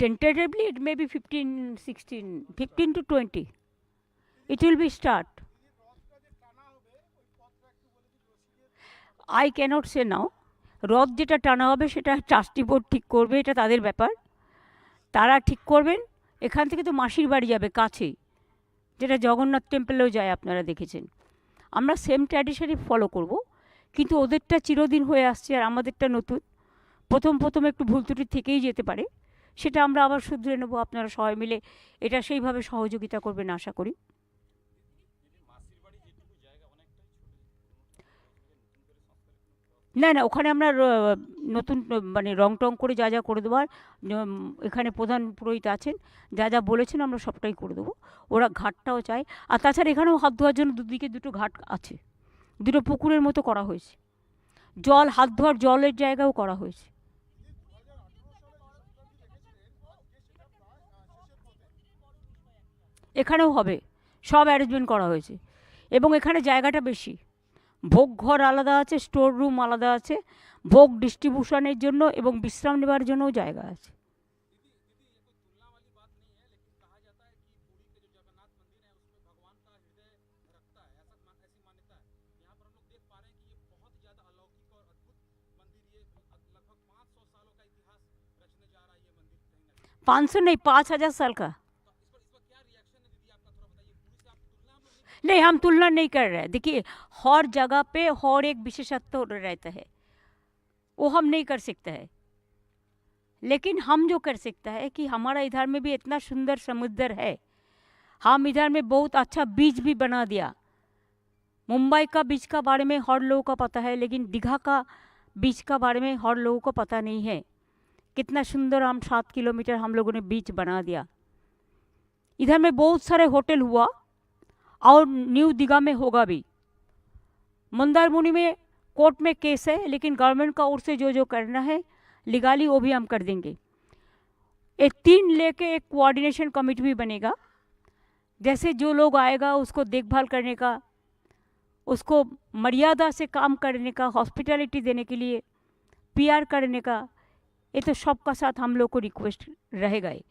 tentatively it may be 15 16 15 to 20 it will be start. I cannot say now রথ যেটা টানা হবে সেটা ট্রাস্টি বোর্ড ঠিক করবে, এটা তাদের ব্যাপার। তারা ঠিক করবেন। এখান থেকে তো মাসির বাড়ি যাবে, কাছেই। যেটা জগন্নাথ টেম্পলেও যায়, আপনারা দেখেছেন। আমরা সেম ট্র্যাডিশনই ফলো করব। কিন্তু ওদেরটা চিরদিন হয়ে আসছে আর আমাদেরটা নতুন। প্রথম প্রথম একটু ভুল ত্রুটি থেকেই যেতে পারে। সেটা আমরা আবার শুধরে নেব, আপনারা সবাই মিলে এটা সেইভাবে সহযোগিতা করবেন আশা করি। না না, ওখানে আমরা নতুন মানে রং টং করে যা যা করে দেওয়ার এখানে প্রধান পুরোহিত আছেন, যা যা বলেছেন আমরা সবটাই করে দেবো। ওরা ঘাটটাও চায়। আর তাছাড়া এখানেও হাত ধোয়ার জন্য দুদিকে দুটো ঘাট আছে। দুটো পুকুরের মতো করা হয়েছে। জল, হাত ধোয়ার জলের জায়গাও করা হয়েছে। এখানেও হবে সব অ্যারেঞ্জমেন্ট করা হয়েছে এবং এখানে জায়গাটা বেশি ভোগ ঘর আলাদা আছে স্টোর রুম আলাদা আছে ভোগ ডিস্ট্রিবিউশনের জন্য এবং বিশ্রাম নেবার জন্যও জায়গা আছে पाँच सौ नहीं पाँच हजार साल का नहीं, हम तुलना नहीं कर रहे। हैं देखिए, हर जगह पे हर एक विशेषत्व रहता है। वो हम नहीं कर सकते हैं। लेकिन हम जो कर सकता है कि हमारा इधर में भी इतना सुंदर समुद्र है। हम इधर में बहुत अच्छा बीच भी बना दिया। मुंबई का बीच का बारे में हर लोगों का पता है, लेकिन दीघा का बीच का बारे में हर लोगों को पता नहीं है। कितना सुंदर हम सात किलोमीटर हम लोगों ने बीच बना दिया। इधर में बहुत सारे होटल हुआ। और न्यू दीघा में होगा भी। मंदारमुनि में कोर्ट में केस है, लेकिन गवर्नमेंट का ओर से जो जो करना है, लीगाली वो भी हम कर देंगे। एक तीन लेके एक कोऑर्डिनेशन कमेटी भी बनेगा। जैसे जो लोग आएगा, उसको देखभाल करने का, उसको मर्यादा से काम करने का हॉस्पिटैलिटी देने के लिए पीआर करने का, ये तो सबका साथ हम लोग को रिक्वेस्ट रहेगा ही।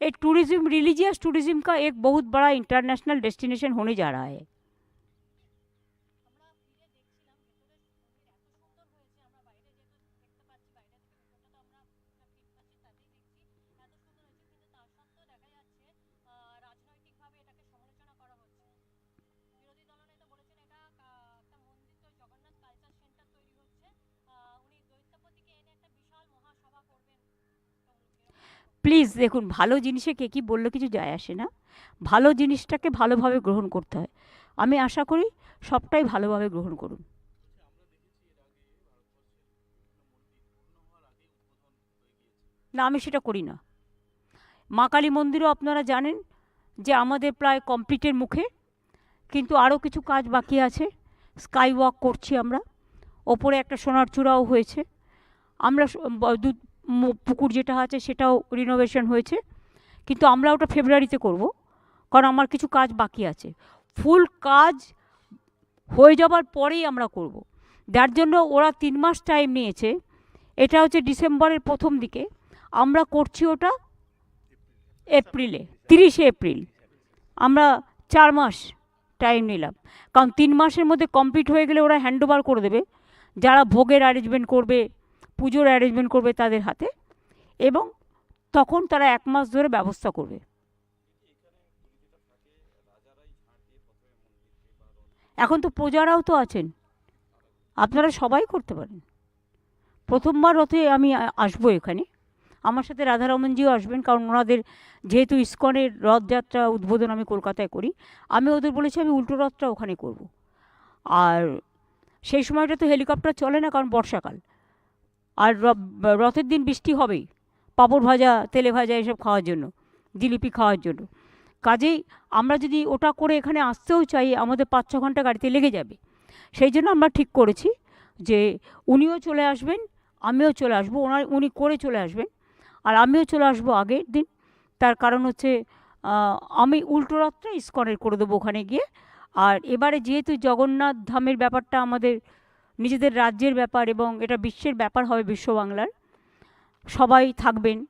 ये टूरिज़्म रिलीजियस टूरिज़्म का एक बहुत बड़ा इंटरनेशनल डेस्टिनेशन होने जा रहा है। প্লিজ দেখুন, ভালো জিনিসে কে কী বলল কিছু যায় আসে না। ভালো জিনিসটাকে ভালোভাবে গ্রহণ করতে হয়। আমি আশা করি সবটাই ভালোভাবে গ্রহণ করুন। না, আমি সেটা করি না। মা কালী মন্দিরও আপনারা জানেন যে আমাদের প্রায় কমপ্লিটের মুখে, কিন্তু আরও কিছু কাজ বাকি আছে। স্কাই ওয়াক করছি আমরা। ওপরে একটা সোনার চূড়াও হয়েছে। আমরা দু পুকুর যেটা আছে সেটাও রিনোভেশন হয়েছে। কিন্তু আমরা ওটা ফেব্রুয়ারিতে করব, কারণ আমার কিছু কাজ বাকি আছে। ফুল কাজ হয়ে যাবার পরেই আমরা করব। যার জন্য ওরা তিন মাস টাইম নিয়েছে। এটা হচ্ছে ডিসেম্বরের প্রথম দিকে। আমরা করছি ওটা এপ্রিলে তিরিশে এপ্রিল আমরা চার মাস টাইম নিলাম। কারণ তিন মাসের মধ্যে কমপ্লিট হয়ে গেলে ওরা হ্যান্ডওভার করে দেবে। যারা ভোগের অ্যারেঞ্জমেন্ট করবে পুজোর অ্যারেঞ্জমেন্ট করবে তাদের হাতে এবং তখন তারা এক মাস ধরে ব্যবস্থা করবে। এখন তো প্রজারাও তো আছেন। আপনারা সবাই করতে পারেন। প্রথমবার রথে আমি আসব এখানে। আমার সাথে রাধারমনজিও আসবেন কারণ ওনাদের যেহেতু ইস্কনের রথযাত্রা উদ্বোধন আমি কলকাতায় করি, আমি ওদের বলেছি আমি উল্টো রথটা ওখানে করব। আর সেই সময়টা তো হেলিকপ্টার চলে না কারণ বর্ষাকাল। আর রথের দিন বৃষ্টি হবেই। পাঁপড় ভাজা, তেলে ভাজা এসব খাওয়ার জন্য, জিলিপি খাওয়ার জন্য। কাজেই আমরা যদি ওটা করে এখানে আসতেও চাই, আমাদের পাঁচ ছ ঘণ্টা গাড়িতে লেগে যাবে। সেই জন্য আমরা ঠিক করেছি যে উনিও চলে আসবেন, আমিও চলে আসব, ওনার, উনি করে চলে আসবেন। আর আমিও চলে আসব আগের দিন। তার কারণ হচ্ছে আমি উল্টো রথটা ইস্কনের করে দেবো ওখানে গিয়ে। আর এবারে যেহেতু জগন্নাথ ধামের ব্যাপারটা আমাদের নিজেদের রাজ্যের ব্যাপার এবং এটা বিশ্বের ব্যাপার হবে বিশ্ব বাংলার। সবাই থাকবেন।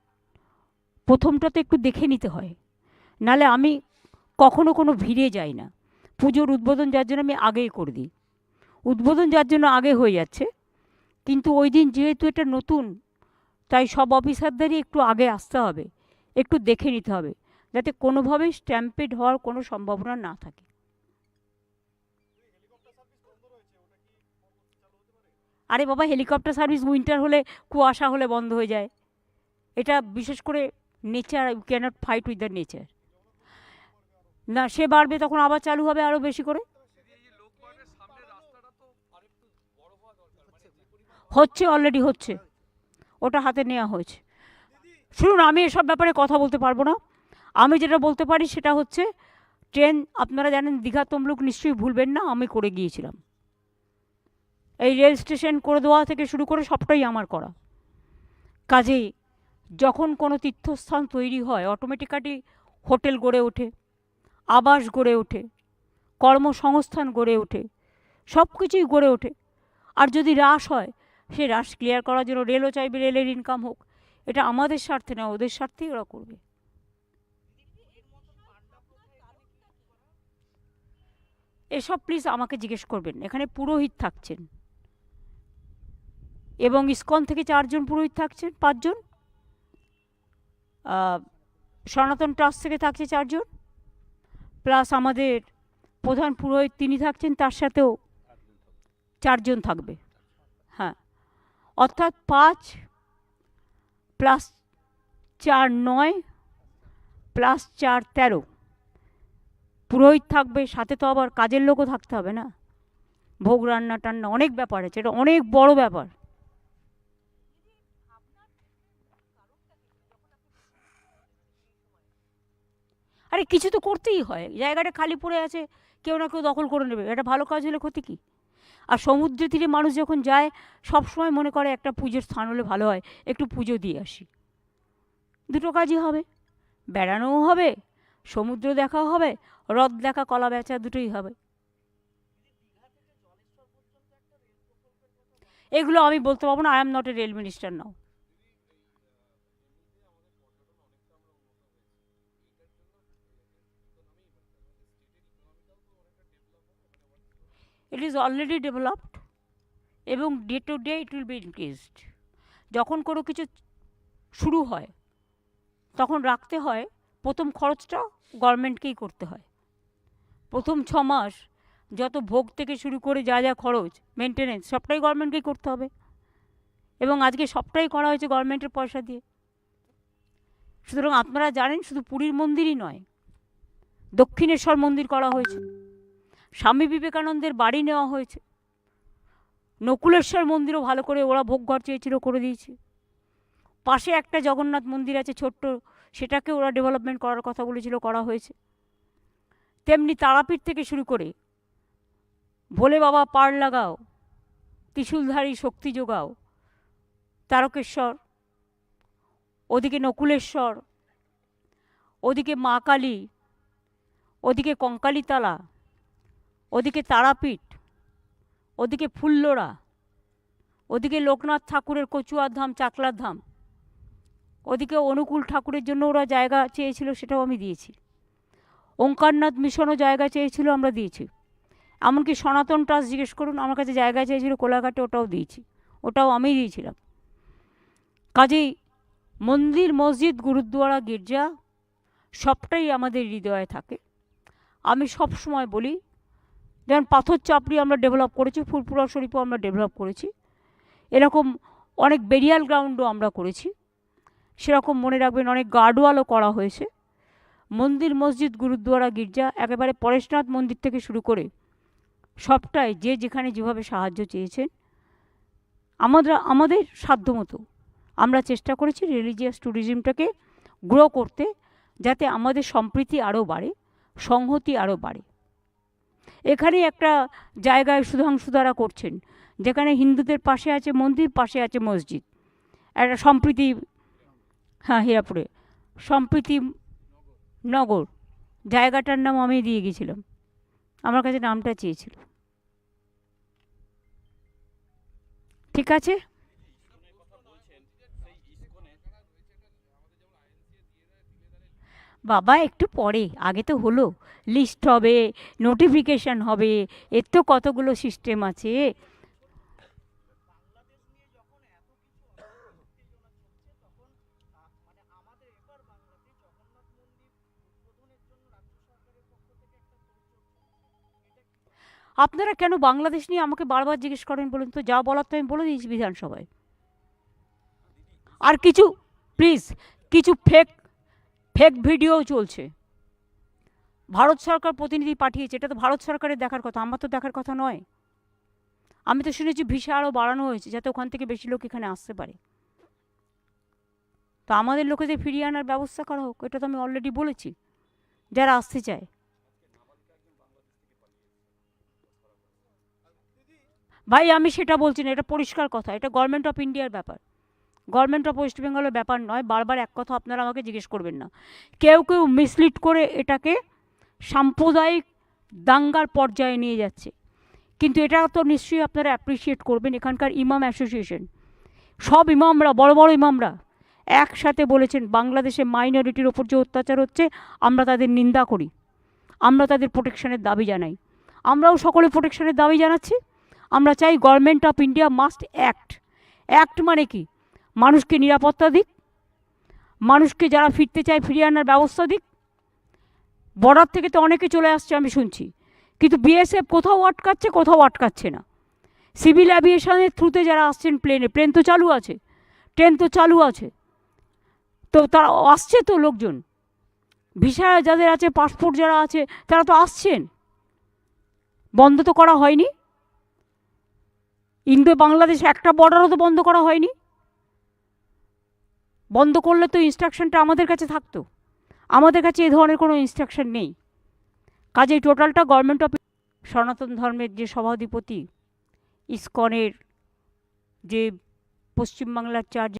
প্রথমটা তো একটু দেখে নিতে হয়। নালে আমি কখনো কোনো ভিড়ে যাই না। পুজোর উদ্বোধন যার জন্য আমি আগেই করে দিই। উদ্বোধন যার জন্য আগে হয়ে যাচ্ছে। কিন্তু ওই দিন যেহেতু এটা নতুন, তাই সব অফিসারদেরই একটু আগে আসতে হবে। একটু দেখে নিতে হবে। যাতে কোনোভাবেই স্ট্যাম্পেড হওয়ার কোনো সম্ভাবনা না থাকে। আরে বাবা হেলিকপ্টার সার্ভিস উইন্টার হলে কুয়াশা হলে বন্ধ হয়ে যায়। এটা বিশেষ করে nature you cannot fight with the nature না, সে বাড়বে তখন আবার চালু হবে আরও বেশি করে। হচ্ছে অলরেডি হচ্ছে। ওটা হাতে নেওয়া হয়েছে। শুনুন, আমি এসব ব্যাপারে কথা বলতে পারব না। আমি যেটা বলতে পারি সেটা হচ্ছে, ট্রেন, আপনারা জানেন, দীঘা তমলুক নিশ্চয়ই ভুলবেন না, আমি করে গিয়েছিলাম। এই রেল স্টেশন করে দেওয়া থেকে শুরু করে সবটাই আমার করা। কাজেই যখন কোনো তীর্থস্থান তৈরি হয় অটোমেটিক্যালি হোটেল গড়ে ওঠে, আবাস গড়ে ওঠে, কর্মসংস্থান গড়ে ওঠে সব কিছুই গড়ে ওঠে। আর যদি হ্রাস হয়, সে হ্রাস ক্লিয়ার করার জন্য রেলও চাইবে রেলের ইনকাম হোক। এটা আমাদের স্বার্থে না ওদের স্বার্থেই ওরা করবে। এসব প্লিজ আমাকে জিজ্ঞেস করবেন, এখানে পুরোহিত থাকছেন। এবং ইসকন থেকে চারজন পুরোহিত থাকছেন, পাঁচজন। সনাতন ট্রাস্ট থেকে থাকছে চারজন। প্লাস আমাদের প্রধান পুরোহিত তিনি থাকছেন, তার সাথেও চারজন থাকবে। হ্যাঁ অর্থাৎ পাঁচ প্লাস চার নয় প্লাস চার তেরো। পুরোহিত থাকবে, সাথে তো আবার কাজের লোকও থাকতে হবে না। ভোগ, রান্না, টান্না অনেক ব্যাপার আছে, এটা অনেক বড় ব্যাপার। আরে কিছু তো করতেই হয়। জায়গাটা খালি পড়ে আছে, কেউ না কেউ দখল করে নেবে। এটা ভালো কাজ হলে ক্ষতি কী? আর সমুদ্র তীরে মানুষ যখন যায় সব সময় মনে করে একটা পুজোর স্থান হলে ভালো হয়, একটু পুজো দিয়ে আসি। দুটো কাজই হবে। বেড়ানোও হবে, সমুদ্র দেখাও হবে, হ্রদ দেখা, কলা বেচা দুটোই হবে। এগুলো আমি বলতে পারব না I am not a rail minister now it is already developed এবং day to day it will be increased যখন কোনো কিছু শুরু হয়, তখন রাখতে হয়, প্রথম খরচটা গভর্নমেন্টকেই করতে হয়। প্রথম ছ মাস যত ভোগ থেকে শুরু করে যা যা খরচ মেনটেনেন্স সবটাই গভর্নমেন্টকেই করতে হবে। এবং আজকে সবটাই করা হয়েছে গভর্নমেন্টের পয়সা দিয়ে। সুতরাং আপনারা জানেন, শুধু পুরীর মন্দিরই নয়, দক্ষিণেশ্বর মন্দির করা হয়েছে। স্বামী বিবেকানন্দের বাড়ি নেওয়া হয়েছে। নকুলেশ্বর মন্দিরও ভালো করে ওরা ভোগ ঘর চেয়েছিল করে দিয়েছে। পাশে একটা জগন্নাথ মন্দির আছে ছোট্ট, সেটাকে ওরা ডেভেলপমেন্ট করার কথা বলেছিল, করা হয়েছে। তেমনি তারাপীঠ থেকে শুরু করে, ভোলে বাবা পার লাগাও, ত্রিশূলধারী শক্তি যোগাও, তারকেশ্বর, ওদিকে নকুলেশ্বর, ওদিকে মা কালী, ওদিকে কঙ্কালীতলা ওদিকে তারাপীঠ, ওদিকে ফুল্লরা, ওদিকে লোকনাথ ঠাকুরের কচুয়ার ধাম, চাকলার ধাম, ওদিকে অনুকূল ঠাকুরের জন্য ওরা জায়গা চেয়েছিল সেটাও আমি দিয়েছি। ওঙ্কারনাথ মিশনও জায়গা চেয়েছিল, আমরা দিয়েছি। এমনকি সনাতন ট্রাস্ট জিজ্ঞেস করুন, আমার কাছে জায়গা চেয়েছিল, কোলাঘাটে ওটাও দিয়েছি, ওটাও আমি দিয়েছিলাম। কাজেই মন্দির, মসজিদ গুরুদ্বারা গির্জা সবটাই আমাদের হৃদয়ে থাকে। আমি সব সময় বলি যেমন পাথর চাপড়ি আমরা ডেভেলপ করেছি ফুলপুরা শরীফও আমরা ডেভেলপ করেছি। এরকম অনেক বেরিয়াল গ্রাউন্ডও আমরা করেছি। সেরকম মনে রাখবেন অনেক গার্ডওয়ালও করা হয়েছে। মন্দির, মসজিদ গুরুদ্বারা গির্জা, একেবারে পরেশনাথ মন্দির থেকে শুরু করে সবটাই যে যেখানে যেভাবে সাহায্য চেয়েছেন আমরা আমাদের সাধ্যমতো আমরা চেষ্টা করেছি রিলিজিয়াস ট্যুরিজমটাকে গ্রো করতে, যাতে আমাদের সম্প্রীতি আরও বাড়ে, সংহতি আরও বাড়ে। এখানে একটা জায়গায় সুধাংশু দ্বারা করছেন, যেখানে হিন্দুদের পাশে আছে মন্দির, পাশে আছে মসজিদ। একটা সম্প্রীতি হ্যাঁ হীরাপুরে। সম্প্রীতি নগর। জায়গাটার নাম আমি দিয়ে গেছিলাম আমার কাছে নামটা চেয়েছিল। ঠিক আছে? বাবা, একটু পরে, আগে তো হলো। লিস্ট হবে নোটিফিকেশান হবে, এর তো কতগুলো সিস্টেম আছে? আপনারা কেন বাংলাদেশ নিয়ে আমাকে বারবার জিজ্ঞেস করেন বলুন তো? যা বলার তো আমি বলে দিয়েছি বিধানসভায়। আর কিছু প্লিজ কিছু ফেক ফেক ভিডিও চলছে। ভারত সরকার প্রতিনিধি পাঠিয়েছে, এটা তো ভারত সরকারের দেখার কথা, আমার তো দেখার কথা নয়। আমি তো শুনেছি ভিসা আরও বাড়ানো হয়েছে, যাতে ওখান থেকে বেশি লোক এখানে আসতে পারে। তো আমাদের লোকেদের ফিরিয়ে আনার ব্যবস্থা করা হোক, এটা তো আমি অলরেডি বলেছি, যারা আসতে চায়। ভাই, আমি সেটা বলছি না, এটা পরিষ্কার কথা, এটা গভর্নমেন্ট অফ ইন্ডিয়ার ব্যাপার। গভর্নমেন্ট অফ ওয়েস্ট বেঙ্গলের ব্যাপার নয়, বারবার এক কথা আপনারা আমাকে জিজ্ঞেস করবেন না। কেউ কেউ মিসলিড করে এটাকে সাম্প্রদায়িক দাঙ্গার পর্যায়ে নিয়ে যাচ্ছে। কিন্তু এটা তো নিশ্চয়ই আপনারা অ্যাপ্রিসিয়েট করবেন, এখানকার ইমাম অ্যাসোসিয়েশন সব ইমামরা বড় বড় ইমামরা একসাথে বলেছেন, বাংলাদেশে মাইনরিটির ওপর যে অত্যাচার হচ্ছে, আমরা তাদের নিন্দা করি। আমরা তাদের প্রোটেকশনের দাবি জানাই। আমরাও সকলে প্রোটেকশনের দাবি জানাচ্ছি। আমরা চাই government of India must act act মানে কি? মানুষকে নিরাপত্তা দিক, মানুষকে যারা ফিরতে চায় ফিরিয়ে আনার ব্যবস্থা দিক। বর্ডার থেকে তো অনেকে চলে আসছে, আমি শুনছি। কিন্তু বিএসএফ কোথাও আটকাচ্ছে কোথাও আটকাচ্ছে না। সিভিল অ্যাভিয়েশনের থ্রুতে যারা আসছেন প্লেনে, প্লেন তো চালু আছে, ট্রেন তো চালু আছে। তো তারা আসছে তো লোকজন। ভিসা যাদের আছে, পাসপোর্ট যারা আছে, তারা তো আসছেন। বন্ধ তো করা হয়নি। ইন্দো বাংলাদেশ একটা বর্ডারও তো বন্ধ করা হয়নি। বন্ধ করলে তো ইনস্ট্রাকশনটা আমাদের কাছে থাকতো। আমাদের কাছে এ ধরনের কোনো ইনস্ট্রাকশন নেই। কাজেই টোটালটা গভর্নমেন্ট অফ সনাতন ধর্মের যে সভাধিপতি, ইস্কনের যে পশ্চিমবাংলার চার